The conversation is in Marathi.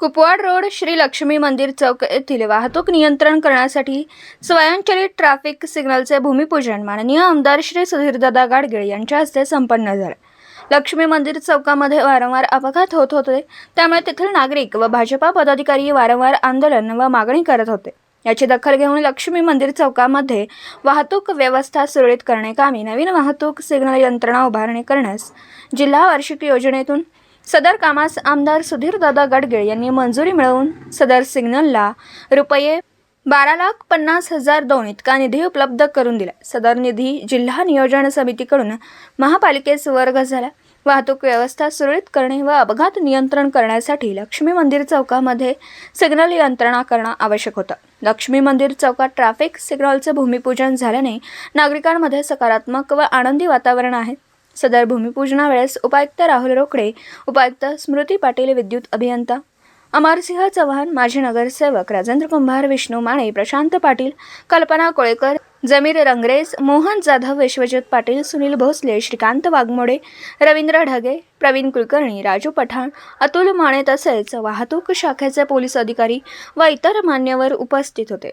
कुपवाड रोड श्री लक्ष्मी मंदिर चौक येथील वाहतूक नियंत्रण करण्यासाठी स्वयंचलित ट्रॅफिक सिग्नलचे भूमिपूजन माननीय आमदार श्री सुधीरदादा गाडगीळ यांच्या हस्ते संपन्न झाले. लक्ष्मी मंदिर चौकामध्ये वारंवार अपघात होत होते. त्यामुळे तेथील नागरिक व भाजपा पदाधिकारी वारंवार आंदोलन व मागणी करत होते. याची दखल घेऊन लक्ष्मी मंदिर चौकामध्ये वाहतूक व्यवस्था सुरळीत करणे कामी नवीन वाहतूक सिग्नल यंत्रणा उभारणी करण्यास जिल्हा वार्षिक योजनेतून सदर कामास आमदार सुधीरदादा गडगिळ यांनी मंजुरी मिळवून सदर सिग्नलला रुपये बारा लाख पन्नास हजार दोन इतका निधी उपलब्ध करून दिला. सदर निधी जिल्हा नियोजन समितीकडून महापालिकेस वर्ग झाला. वाहतूक व्यवस्था सुरळीत करणे व अपघात नियंत्रण करण्यासाठी लक्ष्मी मंदिर चौकामध्ये सिग्नल यंत्रणा करणं आवश्यक होतं. लक्ष्मी मंदिर चौकात ट्रॅफिक सिग्नलचं भूमिपूजन झाल्याने नागरिकांमध्ये सकारात्मक व आनंदी वातावरण आहे. सदर भूमिपूजनावेळेस उपायुक्त राहुल रोकडे उपायुक्त स्मृती पाटील विद्युत अभियंता अमरसिंह चव्हाण माजी नगरसेवक राजेंद्र कुंभार विष्णू माने प्रशांत पाटील कल्पना कोळेकर जमीर रंगरेज मोहन जाधव विश्वजित पाटील सुनील भोसले श्रीकांत वाघमोडे रवींद्र ढगे प्रवीण कुलकर्णी राजू पठाण अतुल माने तसेच वाहतूक शाखेचे पोलीस अधिकारी व इतर मान्यवर उपस्थित होते.